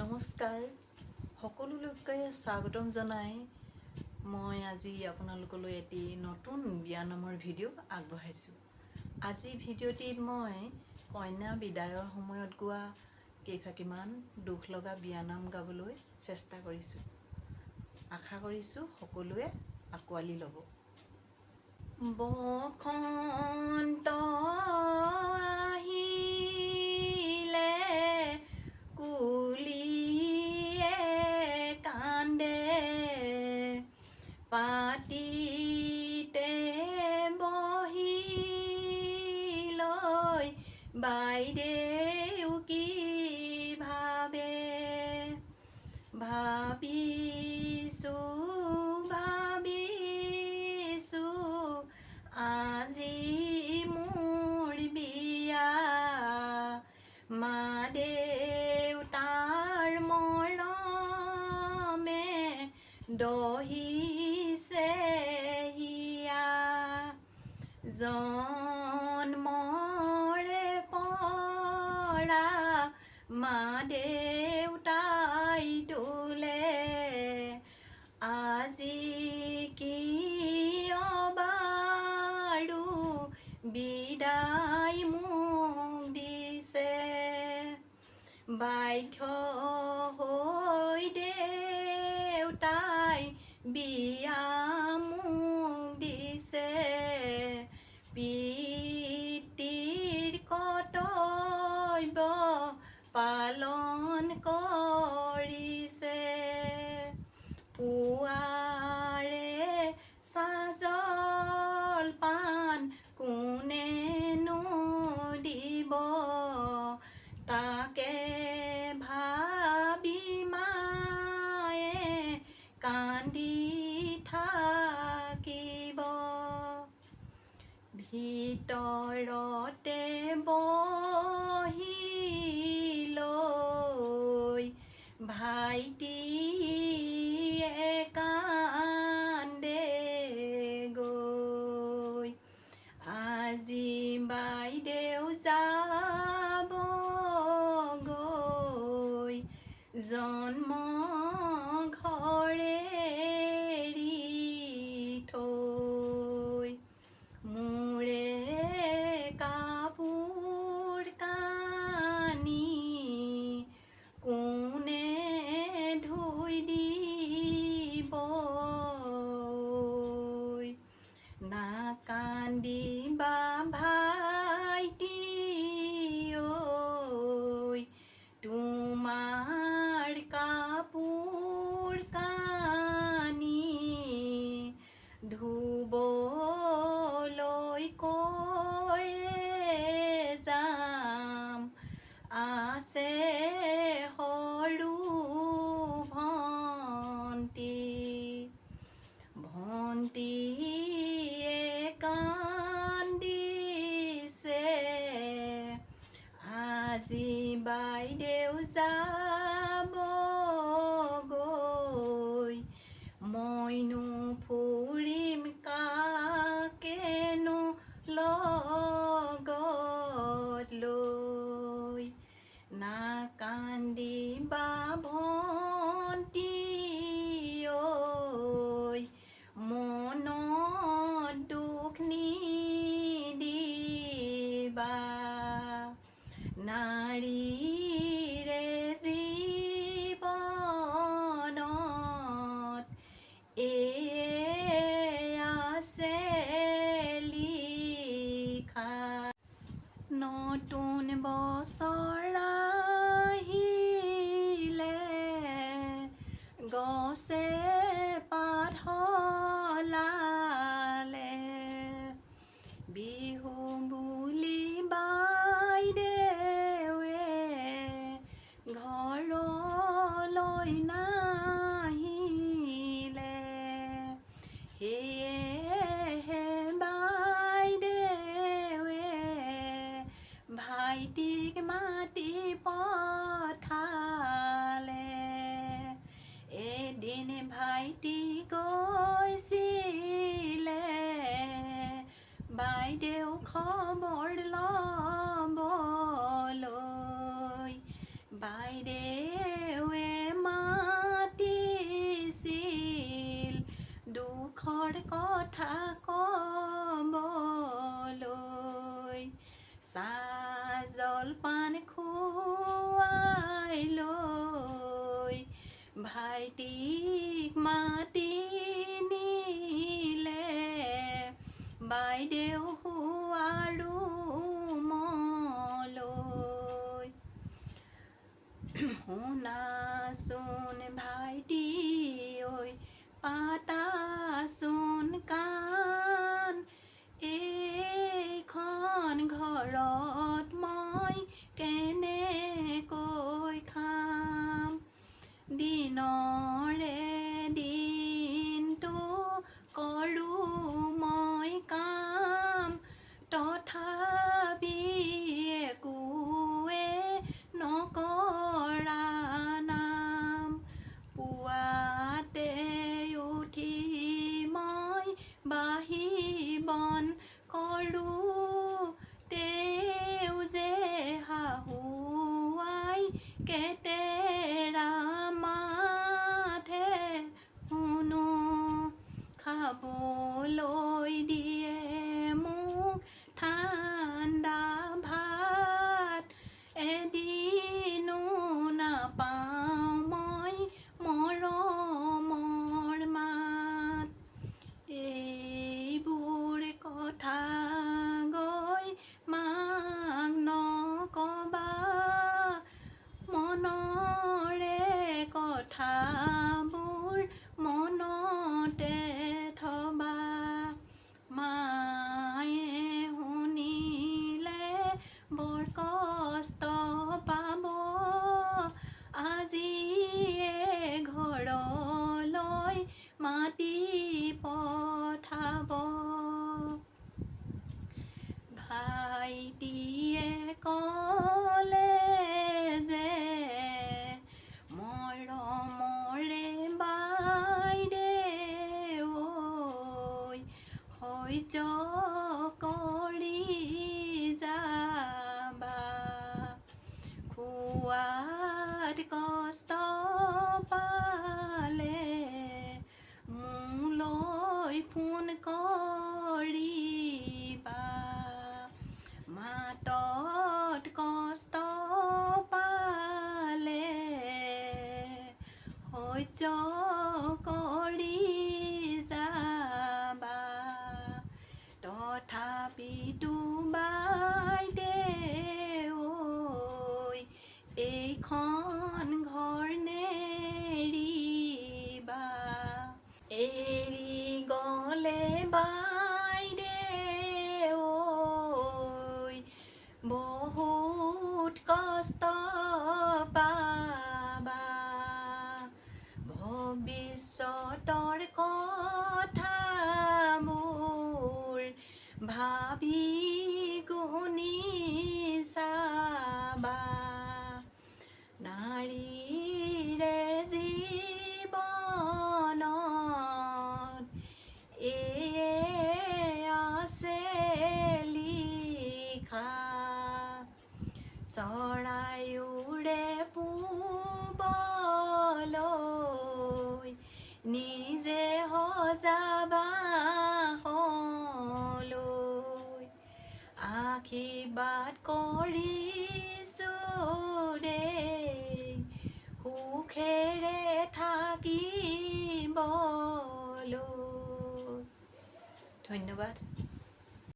নমস্কাৰ। সকলোলৈকে স্বাগতম জনাই মই আজি আপোনালোকলৈ এটি নতুন বিয়ানামৰ ভিডিঅ' আগবঢ়াইছোঁ। আজি ভিডিঅ'টিত মই কইনা বিদায়ৰ সময়ত গোৱা কেইফাঁকিমান দুখ লগা বিয়ানাম গাবলৈ চেষ্টা কৰিছোঁ। আশা কৰিছোঁ সকলোৱে আঁকোৱালি ল'ব। বসন্ত বাইদেউ কি ভাবে। ভাবিছো ভাবিছো আজি মোৰ বিয়া। মা দেউতাৰ মৰমে দহিছে হিয়া। জন্মৰে পৰা মা দেউতাই তোলে। আজি কিয় বাৰু বিদায় মোক দিছে। বাধ্য হৈ দেউতাই বিয়া কৰ্তব্য পালন কৰিছে পুৱাৰে চাজল পান কোনেনো দিব তাকে ভাবি মায়ে কান্দি থাকিব। ভিতৰতে ভাইটিয়ে কান্দে আজি বাইদেউ যাব গৈ। মইনো ফুৰিম কাকেনো লগত লৈ। নাকান্দিবা ভণ্টি say বাইরেও খবর লই বাইরে মাতিছিল দুখৰ কথা কবলৈ। চাহ জলপান খুৱাই লৈ ভাইটিক মাতি নিলে বাইদেউ কেনে কৈ খাম? দিনৰে hablarlo খাই কলে যে মর মরে বাইরে ওই হইচ করি যাবা। খুয়ার কষ্ট ちょこ be so adorable. পাখি কৰিছো দে চোৰে সুখেৰে থাকিবলৈ ধন্যবাদ।